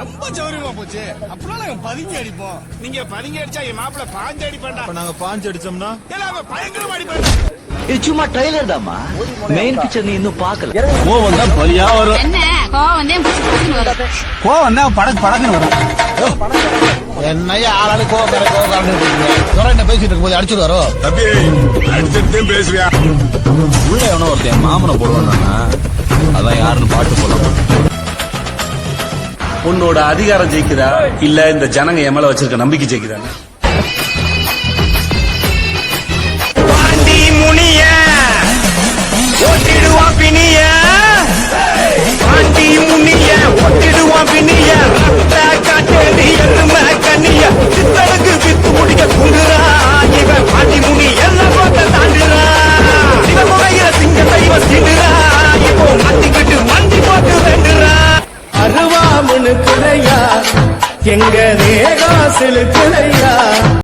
ரொம்ப சௌரியமா போச்சு. அப்புறம் நாங்க பதுங்கி அடிப்போம். நீங்க பதுங்கி அடிச்சா என் மாப்பிள்ள பாஞ்சு அடிப்பாண்டா நாங்க பாஞ்சு அடிச்சோம்னா? பயங்கரமா அடிப்பாண்டா இது சும்மா ட்ரைலர் தாமா மெயின் பிக்சர் நீ இன்னும் பாக்கல கோவம் தான் பலியா வரும். கோவம் தான் படக்கு படக்குன்னு வரும். என்னையா ஆளாளு கோவக்கார கோவக்காரன்னு என்ன பேசிட்டு இருக்கும் போது அடிச்சுட்டு வரும் தம்பி அடிச்சுட்டு பேசுவியா? உள்ள எவனோ ஒருத்தன் மாமனை போடுவானா அதான் யாருன்னு பாட்டு போடலாம். உன்னோட அதிகாரம் ஜெயிக்குதா? இல்ல இந்த ஜனங்க என் மேல வச்சிருக்க நம்பிக்கை ஜெயிக்குதா எங்க தேகா செலுக்குறையா